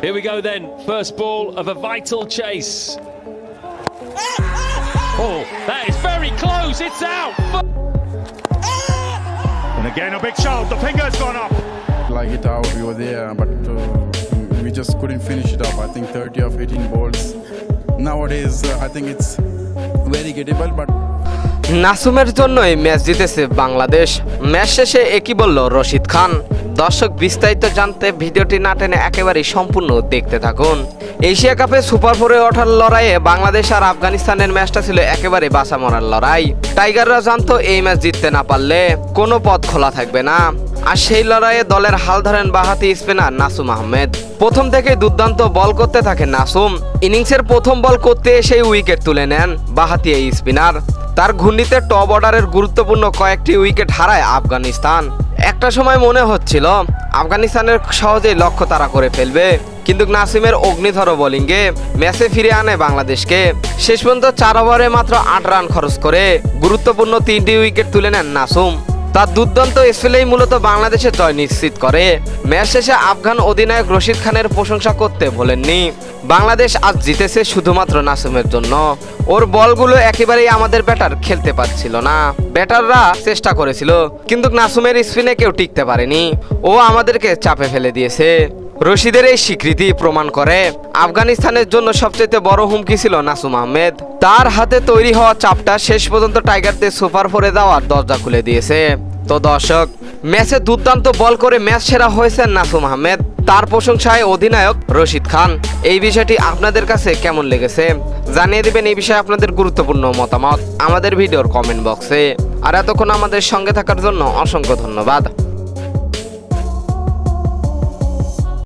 Here we go then. First ball of a vital chase. Oh, that is very close. It's out. And again, a big shot. The finger's gone up. like it out. We were there, but uh, we just couldn't finish it up. I think 30 of 18 balls. Nowadays, uh, I think it's very gettable, but নাসুমের জন্যই match জিতেছে Bangladesh match শেষে একই বলল রশিদ খান দর্শক বিস্তারিত জানতে ভিডিওটি না টেনে একেবারেই সম্পূর্ণ দেখতে থাকুন। এশিয়া কাপে সুপার ফোরে ওঠার লড়াইয়ে বাংলাদেশ আর আফগানিস্তানের ম্যাচটা ছিল একেবারে বাসা মরার লড়াই। টাইগাররা জানতো এই ম্যাচ জিততে না পারলে কোনো পথ খোলা থাকবে না। আর সেই লড়াইয়ে দলের হাল ধরেন বাহাতি স্পিনার নাসুম আহমেদ। প্রথম থেকে দুর্দান্ত বল করতে থাকে নাসুম। ইনিংসের প্রথম বল করতে সেই উইকেট তুলে নেন বাহাতি এই স্পিনার। তার ঘূর্ণিতে টপ অর্ডারের গুরুত্বপূর্ণ কয়েকটি উইকেট হারায় আফগানিস্তান। একটা সময় মনে হচ্ছিল, আফগানিস্তানের সহজেই লক্ষ্য তারা করে ফেলবে। কিন্তু নাসিমের অগ্নিধর বোলিংয়ে ম্যাচে ফিরে আনে বাংলাদেশকে। শেষ পর্যন্ত চার ওভারে মাত্র আট রান খরচ করে গুরুত্বপূর্ণ তিনটি উইকেট তুলে নেন নাসুম। তার দুর্দান্ত স্পেলেই মূলত বাংলাদেশের জয় নিশ্চিত করে। ম্যাচ শেষে আফগান অধিনায়ক রশিদ খানের প্রশংসা করতে ভোলেননি বাংলাদেশ আজ জিতেছে শুধুমাত্র নাসুমের জন্য। ওর বলগুলো একেবারেই আমাদের ব্যাটার খেলতে পারছিল না। ব্যাটাররা চেষ্টা করেছিল, কিন্তু নাসুমের স্পিনে কেউ টিকতে পারেনি। ও আমাদেরকে চাপে ফেলে দিয়েছে। রশিদের এই স্বীকৃতি প্রমাণ করে আফগানিস্তানের জন্য সবচেয়ে বড় হুমকি ছিল নাসুম আহমেদ। তার হাতে তৈরি হওয়া চাপটা শেষ পর্যন্ত টাইগারদের সুপার ফোরে দেওয়ার দরজা খুলে দিয়েছে। তো দর্শক, ম্যাচে দুর্দান্ত বল করে ম্যাচ সেরা হয়েছেন নাসুম আহমেদ। তার প্রশংসায় অধিনায়ক রশিদ খান। এই বিষয়টি আপনাদের কাছে কেমন লেগেছে? জানিয়ে দিবেন এই বিষয়ে আপনাদের গুরুত্বপূর্ণ মতামত। আমাদের ভিডিওর কমেন্ট বক্সে। আর এতক্ষণ আমাদের সঙ্গে থাকার জন্য অসংখ্য ধন্যবাদ।